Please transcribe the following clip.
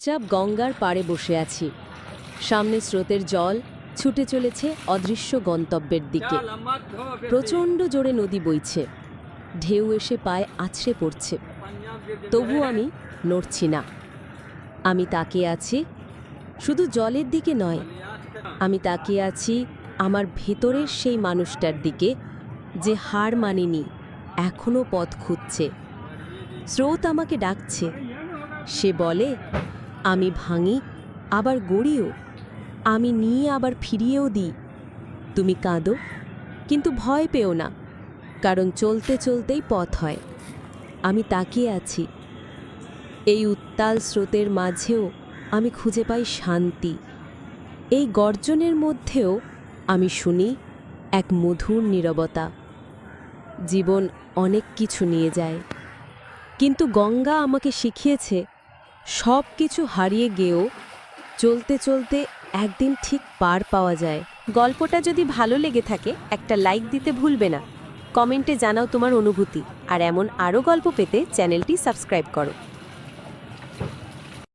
চুপচাপ গঙ্গার পাড়ে বসে আছি। সামনে স্রোতের জল ছুটে চলেছে অদৃশ্য গন্তব্যের দিকে। প্রচণ্ড জোরে নদী বইছে। ঢেউ এসে পায়ে আছড়ে পড়ছে। তবু আমি নড়ছি না। আমি তাকিয়ে আছি শুধু জলের দিকে নয় আমি তাকিয়ে আছি আমার ভেতরের সেই মানুষটার দিকে যে হার মানেনি এখনও পথ খুঁজছে। স্রোত আমাকে ডাকছে। সে বলে আমি ভাঙি, আবার গড়িও। আমি নিয়ে আবার ফিরিয়েও দিই। তুমি কাঁদো, কিন্তু ভয় পেও না, কারণ চলতে চলতেই পথ হয়। আমি তাকিয়ে আছি। এই উত্তাল স্রোতের মাঝেও আমি খুঁজে পাই শান্তি। এই গর্জনের মধ্যেও আমি শুনি এক মধুর নীরবতা। জীবন অনেক কিছু নিয়ে যায়। কিন্তু গঙ্গা আমাকে শিখিয়েছে সব কিছু হারিয়ে গেও চলতে চলতে একদিন ঠিক পার পাওয়া যায়। গল্পটা যদি ভালো লেগে থাকে, একটা লাইক দিতে ভুলবে না। কমেন্টে জানাও তোমার অনুভূতি। আর এমন আরও গল্প পেতে চ্যানেলটি সাবস্ক্রাইব করো।